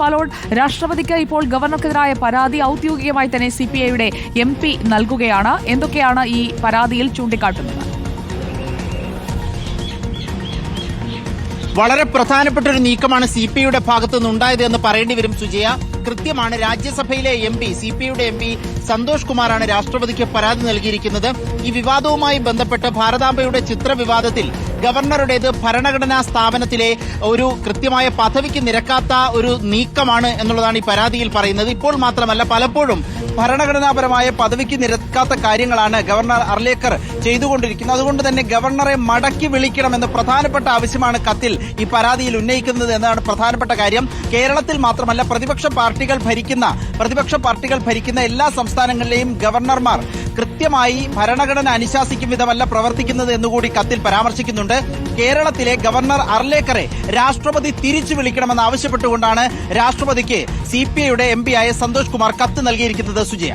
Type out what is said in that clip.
പാലോട്. രാഷ്ട്രപതിക്ക് ഇപ്പോൾ ഗവർണർക്കെതിരായ പരാതി ഔദ്യോഗികമായി തന്നെ സി പി ഐയുടെ എം പി നൽകുകയാണ്. എന്തൊക്കെയാണ് ഈ പരാതിയിൽ ചൂണ്ടിക്കാട്ടുന്നത്? വളരെ പ്രധാനപ്പെട്ട ഒരു നീക്കമാണ് സി പി ഐയുടെ ഭാഗത്തു നിന്നുണ്ടായത് എന്ന് പറയേണ്ടി വരും സുജയ. കൃത്യമാണ് രാജ്യസഭയിലെ എം പി സി പി ഐയുടെ എം പി സന്തോഷ് കുമാറാണ് രാഷ്ട്രപതിക്ക് പരാതി നൽകിയിരിക്കുന്നത്. ഈ വിവാദവുമായി ബന്ധപ്പെട്ട് ഭാരതാംബയുടെ ചിത്ര വിവാദത്തിൽ ഗവർണറുടേത് ഭരണഘടനാ സ്ഥാപനത്തിലെ ഒരു കൃത്യമായ പദവിക്ക് നിരക്കാത്ത ഒരു നീക്കമാണ് എന്നുള്ളതാണ് ഈ പരാതിയിൽ പറയുന്നത്. ഇപ്പോൾ മാത്രമല്ല പലപ്പോഴും ഭരണഘടനാപരമായ പദവിക്ക് നിരക്കാത്ത കാര്യങ്ങളാണ് ഗവർണർ അർലേക്കർ ചെയ്തുകൊണ്ടിരിക്കുന്നത്. അതുകൊണ്ട് തന്നെ ഗവർണറെ മടക്കി വിളിക്കണമെന്ന് പ്രധാനപ്പെട്ട ആവശ്യമാണ് കത്തിൽ ഈ പരാതിയിൽ ഉന്നയിക്കുന്നത് എന്നതാണ് പ്രധാനപ്പെട്ട കാര്യം. കേരളത്തിൽ മാത്രമല്ല പ്രതിപക്ഷ പാർട്ടികൾ ഭരിക്കുന്ന പ്രതിപക്ഷ പാർട്ടികൾ ഭരിക്കുന്ന എല്ലാ സംസ്ഥാനങ്ങളിലെയും ഗവർണർമാർ കൃത്യമായി ഭരണഘടന അനുശാസിക്കും വിധമല്ല പ്രവർത്തിക്കുന്നത് എന്നുകൂടി കത്തിൽ പരാമർശിക്കുന്നുണ്ട്. കേരളത്തിലെ ഗവർണർ അർലേക്കറെ രാഷ്ട്രപതി തിരിച്ചു വിളിക്കണമെന്ന് ആവശ്യപ്പെട്ടുകൊണ്ടാണ് രാഷ്ട്രപതിക്ക് സി പി ഐയുടെ എം പിയായ സന്തോഷ് കുമാർ കത്ത് നൽകിയിരിക്കുന്നത് സുജയ.